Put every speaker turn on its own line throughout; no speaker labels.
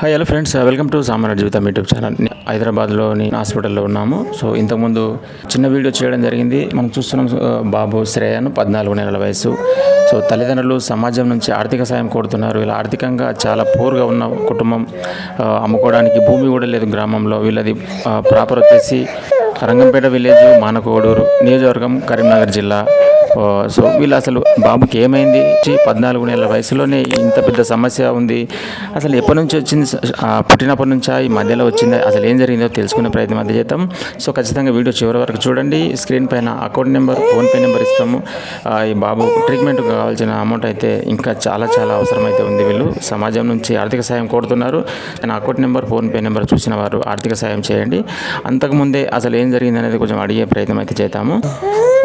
Hi hello friends welcome to Samanya Jeevitham YouTube channel హైదరాబాద్లోని హాస్పిటల్లో ఉన్నాము. సో ఇంతకుముందు చిన్న వీడియో చేయడం జరిగింది. మనం చూస్తున్నాం uh, బాబు శ్రేయను పద్నాలుగు నెలల వయసు సో తల్లిదండ్రులు సమాజం నుంచి ఆర్థిక సాయం కోరుతున్నారు. ఇలా ఆర్థికంగా చాలా పూర్గా ఉన్న కుటుంబం uh, అమ్ముకోవడానికి భూమి కూడా లేదు గ్రామంలో. వీళ్ళది uh, ప్రాపర్ వచ్చేసి రంగంపేట విలేజ్ మానకోడూరు నియోజకవర్గం కరీంనగర్ జిల్లా. సో వీళ్ళు అసలు బాబుకి ఏమైంది? పద్నాలుగు నెలల వయసులోనే ఇంత పెద్ద సమస్య ఉంది. అసలు ఎప్పటి నుంచి వచ్చింది? పుట్టినప్పటి నుంచా? ఈ మధ్యలో వచ్చింది? అసలు ఏం జరిగిందో తెలుసుకునే ప్రయత్నం అయితే చేద్దాం. సో ఖచ్చితంగా వీడియో చివరి వరకు చూడండి. స్క్రీన్ పైన అకౌంట్ నెంబర్ ఫోన్పే నెంబర్ ఇస్తాము. ఈ బాబు ట్రీట్మెంట్ కావాల్సిన అమౌంట్ అయితే ఇంకా చాలా చాలా అవసరమైతే ఉంది వీళ్ళు. సమాజం నుంచి ఆర్థిక సాయం కోరుతున్నారు. నేను అకౌంట్ నెంబర్ ఫోన్పే నెంబర్ చూసిన వారు ఆర్థిక సాయం చేయండి. అంతకుముందే అసలు ఏం జరిగింది అనేది కొంచెం అడిగే ప్రయత్నం అయితే చేద్దాము.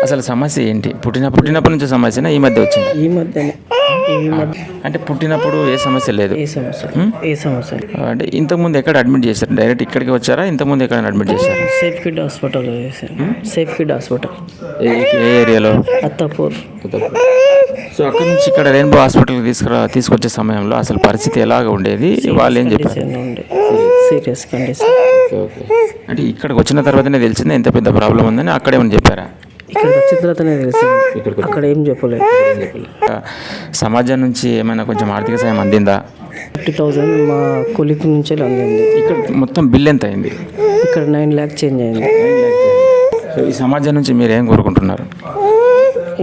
అసలు సమస్య ఏంటి? పుట్టిన పుట్టినప్పటి నుంచి సమస్యనా ఈ మధ్య వచ్చింది?
ఈ మధ్యనే. మధ్య
అంటే పుట్టినప్పుడు ఏ సమస్య లేదు?
ఏ సమస్య ఏ సమస్య
అంటే ఇంతకుముందు ఎక్కడ అడ్మిట్ చేశారు? డైరెక్ట్ ఇక్కడికి వచ్చారా? ఇంతకుముందు ఎక్కడ అడ్మిట్ చేశారు?
Safe kid hospital safe kid hospital
ఏ ఏరియాలో?
అత్తాపూర్.
సో అక్కడ నుంచి ఇక్కడ రెయిన్బో హాస్పిటల్కి తీసుకురా తీసుకొచ్చే సమయంలో అసలు పరిస్థితి ఎలాగ ఉండేది? వాళ్ళు ఏం చెప్పారు?
సీరియస్ కండిషన్
అంటే ఇక్కడికి వచ్చిన తర్వాతనే తెలిసింది ఎంత పెద్ద ప్రాబ్లం ఉందని అక్కడేమని చెప్పారా?
ఇక్కడికి వచ్చిన తర్వాతనే తెలిసింది. అక్కడ ఏం చెప్పలేదు.
సమాజం నుంచి ఏమైనా కొంచెం ఆర్థిక సాయం అందిందా?
ఫిఫ్టీ థౌజండ్ మా కొలిక్ నుంచి అందింది.
ఇక్కడ మొత్తం బిల్ ఎంత అయింది?
ఇక్కడ నైన్ ల్యాక్ చేంజ్ అయింది.
సో ఈ సమాజం నుంచి మీరు ఏం కోరుకుంటున్నారు?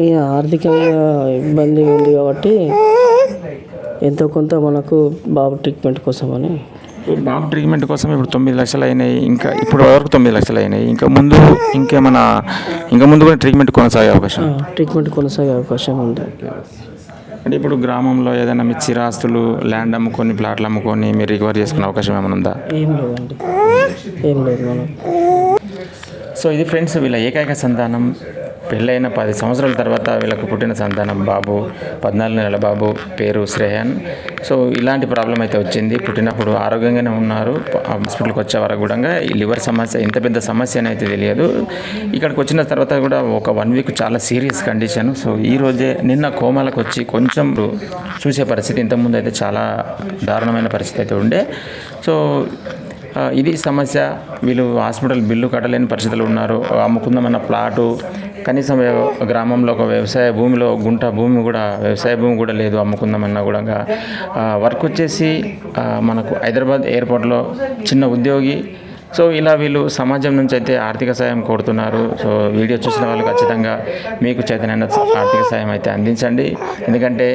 ఇక ఆర్థికంగా ఇబ్బంది ఉంది కాబట్టి ఎంతో కొంత మనకు బాబు ట్రీట్మెంట్ కోసమని
బాబు ట్రీట్మెంట్ కోసం ఇప్పుడు తొమ్మిది లక్షలు అయినాయి ఇంకా ఇప్పుడు వరకు తొమ్మిది లక్షలు అయినాయి ఇంకా ముందు ఇంకేమైనా ఇంకా ముందు కూడా ట్రీట్మెంట్ కొనసాగే అవకాశం
ట్రీట్మెంట్ కొనసాగే అవకాశం ఉంది.
అంటే ఇప్పుడు గ్రామంలో ఏదైనా మీ చిరాస్తులు ల్యాండ్ అమ్ముకొని ప్లాట్లు అమ్ముకొని మీరు రికవర్ చేసుకునే అవకాశం ఏమైనా ఉందా?
ఏం లేదండి. ఏం లేదు మనం
సో ఇది ఫ్రెండ్స్ వీళ్ళ ఏకైక సంతానం. పెళ్ళైన పది సంవత్సరాల తర్వాత వీళ్ళకు పుట్టిన సంతానం బాబు పద్నాలుగు నెలల బాబు పేరు శ్రేయన్. సో ఇలాంటి ప్రాబ్లం అయితే వచ్చింది. పుట్టినప్పుడు ఆరోగ్యంగానే ఉన్నారు. హాస్పిటల్కి వచ్చే వరకు కూడా ఈ లివర్ సమస్య ఇంత పెద్ద సమస్య అయితే తెలియదు. ఇక్కడికి వచ్చిన తర్వాత కూడా ఒక వన్ వీక్ చాలా సీరియస్ కండిషన్. సో ఈ రోజే నిన్న కోమాలకు వచ్చి కొంచెం చూసే పరిస్థితి ఇంతకుముందు అయితే చాలా దారుణమైన పరిస్థితి అయితే ఉండే. సో ఇది సమస్య. వీళ్ళు హాస్పిటల్ బిల్లు కట్టలేని పరిస్థితులు ఉన్నారు. అమ్ముకుందామన్న ప్లాటు కనీసం గ్రామంలో ఒక వ్యవసాయ భూమిలో గుంట భూమి కూడా వ్యవసాయ భూమి కూడా లేదు అమ్ముకుందామన్నా కూడా. వర్క్ వచ్చేసి మనకు హైదరాబాద్ ఎయిర్పోర్ట్లో చిన్న ఉద్యోగి సో ఇలా వీళ్ళు సమాజం నుంచి అయితే ఆర్థిక సాయం కోరుతున్నారు. సో వీడియో చూసిన వాళ్ళు ఖచ్చితంగా మీకు చైతన్య ఆర్థిక సాయం అయితే అందించండి. ఎందుకంటే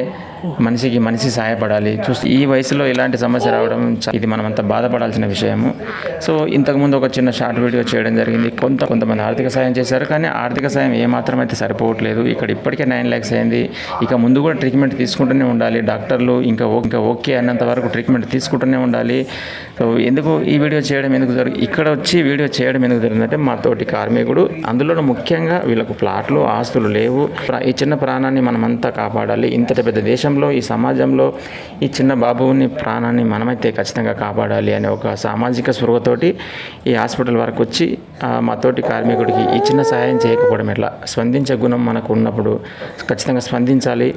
మనిషికి మనిషి సహాయపడాలి చూసి ఈ వయసులో ఇలాంటి సమస్య రావడం ఇది మనం అంత బాధపడాల్సిన విషయము. సో ఇంతకుముందు ఒక చిన్న షార్ట్ వీడియో చేయడం జరిగింది. కొంత కొంతమంది ఆర్థిక సాయం చేశారు. కానీ ఆర్థిక సాయం ఏమాత్రం అయితే సరిపోవట్లేదు. ఇక్కడ ఇప్పటికే నైన్ ల్యాక్స్ అయింది. ఇక ముందు కూడా ట్రీట్మెంట్ తీసుకుంటూనే ఉండాలి. డాక్టర్లు ఇంకా ఇంకా ఓకే అన్నంత వరకు ట్రీట్మెంట్ తీసుకుంటూనే ఉండాలి. సో ఎందుకు ఈ వీడియో చేయడం ఎందుకు జరుగు ఇక్కడ వచ్చి వీడియో చేయడం ఎందుకు జరిగిందంటే మా తోటి కార్మికుడు అందులో ముఖ్యంగా వీళ్ళకు ప్లాట్లు ఆస్తులు లేవు. ఈ చిన్న ప్రాణాన్ని మనమంతా కాపాడాలి. ఇంతటి పెద్ద దేశంలో ఈ సమాజంలో ఈ చిన్న బాబుని ప్రాణాన్ని మనమైతే ఖచ్చితంగా కాపాడాలి అనే ఒక సామాజిక స్పృహతోటి ఈ హాస్పిటల్ వరకు వచ్చి మా తోటి కార్మికుడికి ఈ చిన్న సహాయం చేయకపోవడం ఎట్లా? స్పందించే గుణం మనకు ఉన్నప్పుడు ఖచ్చితంగా స్పందించాలి.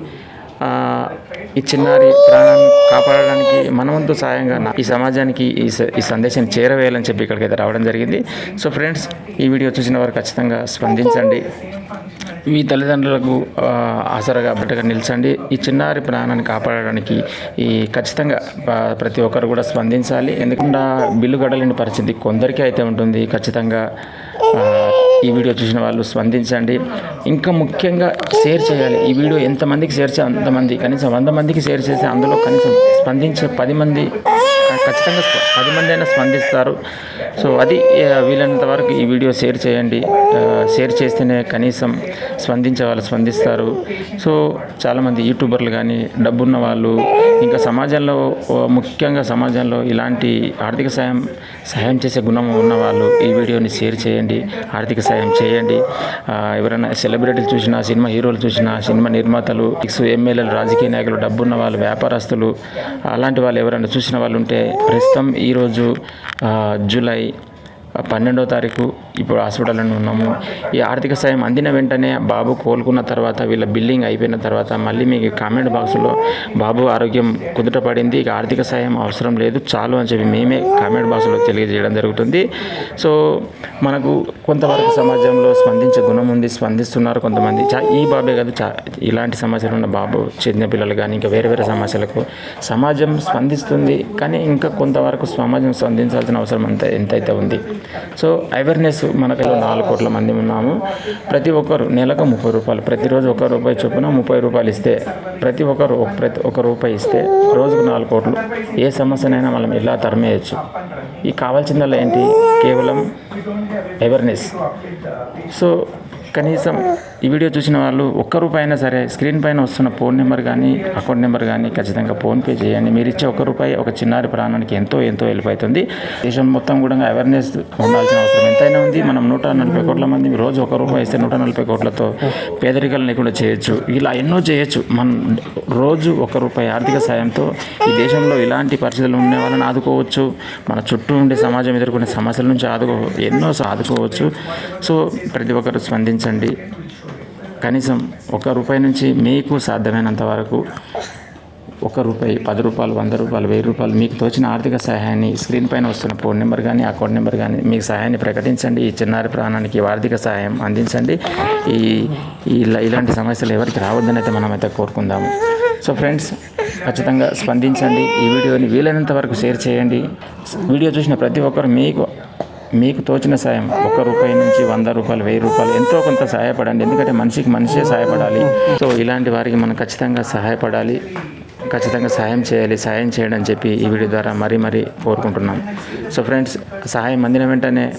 ఈ చిన్నారి ప్రాణాన్ని కాపాడడానికి మనవంతు సాయంగా ఈ సమాజానికి ఈ స- ఈ సందేశాన్ని చేరవేయాలని చెప్పి ఇక్కడికైతే రావడం జరిగింది. సో ఫ్రెండ్స్ ఈ వీడియో చూసిన వారు ఖచ్చితంగా స్పందించండి. మీ తల్లిదండ్రులకు ఆసరగా ఆసరాగా బిడ్డగా నిలిచండి. ఈ చిన్నారి ప్రాణాన్ని కాపాడడానికి ఈ ఖచ్చితంగా ప్రతి ఒక్కరు కూడా స్పందించాలి. ఎందుకంటే బిల్లు గడలేని పరిస్థితి కొందరికీ అయితే ఉంటుంది. ఖచ్చితంగా ఈ వీడియో చూసిన వాళ్ళు స్పందించండి. ఇంకా ముఖ్యంగా షేర్ చేయాలి. ఈ వీడియో ఎంతమందికి షేర్ చేయాలి అంతమంది. కనీసం వంద మందికి షేర్ చేస్తే అందులో కనీసం స్పందించే పది మంది ఖచ్చితంగా పది మంది అయినా స్పందిస్తారు. సో అది వీలైనంత వరకు ఈ వీడియో షేర్ చేయండి. షేర్ చేస్తేనే కనీసం స్పందించే వాళ్ళు స్పందిస్తారు. సో చాలామంది యూట్యూబర్లు కానీ డబ్బున్న వాళ్ళు ఇంకా సమాజంలో ముఖ్యంగా సమాజంలో ఇలాంటి ఆర్థిక సాయం సహాయం చేసే గుణం ఉన్నవాళ్ళు ఈ వీడియోని షేర్ చేయండి. ఆర్థిక సాయం చేయండి. ఎవరైనా సెలబ్రిటీలు చూసినా సినిమా హీరోలు చూసినా సినిమా నిర్మాతలు ఎమ్మెల్యేలు రాజకీయ నాయకులు డబ్బున్న వాళ్ళు వ్యాపారస్తులు అలాంటి వాళ్ళు ఎవరైనా చూసిన వాళ్ళు ఉంటే ప్రస్తుతం ఈరోజు జూలై పన్నెండో తారీఖు ఇప్పుడు హాస్పిటల్లో ఉన్నాము. ఈ ఆర్థిక సాయం అందిన వెంటనే బాబు కోలుకున్న తర్వాత వీళ్ళ బిల్లింగ్ అయిపోయిన తర్వాత మళ్ళీ మీకు కామెంట్ బాక్స్లో బాబు ఆరోగ్యం కుదుట పడింది ఇక ఆర్థిక సాయం అవసరం లేదు చాలు అని చెప్పి మేమే కామెంట్ బాక్స్లో తెలియజేయడం జరుగుతుంది. సో మనకు కొంతవరకు సమాజంలో స్పందించే గుణం ఉంది స్పందిస్తున్నారు కొంతమంది. చా ఈ బాబే కాదు చా ఇలాంటి సమస్యలు ఉన్న బాబు చిన్న పిల్లలు కానీ ఇంకా వేరే వేరే సమస్యలకు సమాజం స్పందిస్తుంది కానీ ఇంకా కొంతవరకు సమాజం స్పందించాల్సిన అవసరం అంత ఎంతైతే ఉంది. సో అవేర్నెస్ మనకు నాలుగు కోట్ల మంది ఉన్నాము. ప్రతి ఒక్కరు నెలకు ముప్పై రూపాయలు ప్రతిరోజు ఒక రూపాయి చొప్పున ముప్పై రూపాయలు ఇస్తే ప్రతి ఒక్కరు ప్రతి ఒక రూపాయి ఇస్తే రోజుకు నాలుగు కోట్లు. ఏ సమస్యనైనా మనం ఇలా తరిమేయచ్చు? ఈ కావాల్సిందల్లా ఏంటి? కేవలం అవేర్నెస్ సో కనీసం ఈ వీడియో చూసిన వాళ్ళు ఒక్క రూపాయి అయినా సరే స్క్రీన్ పైన వస్తున్న ఫోన్ నెంబర్ కానీ అకౌంట్ నెంబర్ కానీ ఖచ్చితంగా ఫోన్పే చేయండి. మీరు ఇచ్చే ఒక్క రూపాయి ఒక చిన్నారి ప్రాణానికి ఎంతో ఎంతో హెల్ప్ అవుతుంది. దేశం మొత్తం కూడా అవేర్నెస్ ఉండాల్సిన అవసరం ఎంతైనా ఉంది. మనం నూట నలభై కోట్ల మంది రోజు ఒక రూపాయి ఇస్తే నూట నలభై కోట్లతో పేదరికాలు లేకుండా చేయొచ్చు. ఇలా ఎన్నో చేయొచ్చు. మనం రోజు ఒక రూపాయి ఆర్థిక సాయంతో ఈ దేశంలో ఇలాంటి పరిస్థితులు ఉండే వాళ్ళని ఆదుకోవచ్చు. మన చుట్టూ ఉండే సమాజం ఎదుర్కొనే సమస్యల నుంచి ఆదుకో ఎన్నో ఆదుకోవచ్చు సో ప్రతి ఒక్కరు స్పందించి స్పందించండి కనీసం ఒక రూపాయి నుంచి మీకు సాధ్యమైనంత వరకు ఒక రూపాయి పది రూపాయలు వంద రూపాయలు వెయ్యి రూపాయలు మీకు తోచిన ఆర్థిక సహాయాన్ని స్క్రీన్ పైన వస్తున్న ఫోన్ నెంబర్ కానీ అకౌంట్ నెంబర్ కానీ మీకు సహాయాన్ని ప్రకటించండి. ఈ చిన్నారి ప్రాణానికి ఆర్థిక సహాయం అందించండి. ఈ ఈ ఇలాంటి సమస్యలు ఎవరికి రావద్దని అయితే మనమైతే కోరుకుందాము. సో ఫ్రెండ్స్ ఖచ్చితంగా స్పందించండి. ఈ వీడియోని వీలైనంత వరకు షేర్ చేయండి. వీడియో చూసిన ప్రతి ఒక్కరు మీకు మీకు తోచిన సాయం. ఒక రూపాయి నుంచి వంద రూపాయలు వెయ్యి రూపాయలు ఎంతో కొంత సహాయపడండి. ఎందుకంటే మనిషికి మనిషే సహాయపడాలి. సో ఇలాంటి వారికి మనం ఖచ్చితంగా సహాయపడాలి. ఖచ్చితంగా సహాయం చేయాలి సహాయం చేయండి అని చెప్పి ఈ వీడియో ద్వారా మరీ మరీ కోరుకుంటున్నాం. సో ఫ్రెండ్స్ సహాయం అందిన వెంటనే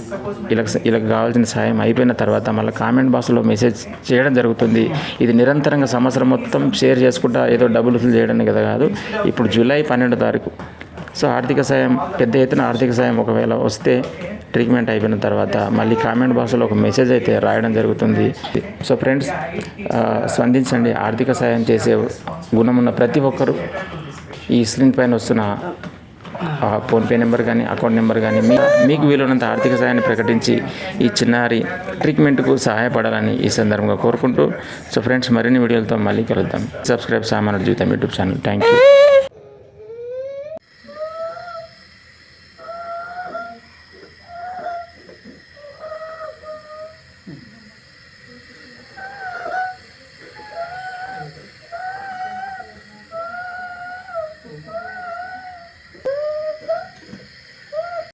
ఇలా ఇలా కావాల్సిన సహాయం అయిపోయిన తర్వాత మళ్ళీ కామెంట్ బాక్స్లో మెసేజ్ చేయడం జరుగుతుంది. ఇది నిరంతరంగా సంవత్సరం మొత్తం షేర్ చేసుకుంటా ఏదో డబ్బులు వసూలు చేయడానికి కదా కాదు. ఇప్పుడు జూలై పన్నెండో తారీఖు. సో ఆర్థిక సాయం పెద్ద ఎత్తున ఆర్థిక సాయం ఒకవేళ వస్తే ట్రీట్మెంట్ అయిపోయిన తర్వాత మళ్ళీ కామెంట్ బాక్స్లో ఒక మెసేజ్ అయితే రాయడం జరుగుతుంది. సో ఫ్రెండ్స్ స్పందించండి. ఆర్థిక సాయం చేసే గుణం ఉన్న ప్రతి ఒక్కరూ ఈ స్క్రీన్ పైన వస్తున్న ఫోన్పే నెంబర్ కానీ అకౌంట్ నెంబర్ కానీ మీ మీకు వీలున్నంత ఆర్థిక సాయాన్ని ప్రకటించి ఈ చిన్నారి ట్రీట్మెంట్కు సహాయపడాలని ఈ సందర్భంగా కోరుకుంటూ సో ఫ్రెండ్స్ మరిన్ని వీడియోలతో మళ్ళీ కలుద్దాం. సబ్స్క్రైబ్ సామాన్య జీవితం యూట్యూబ్ ఛానల్. Thank you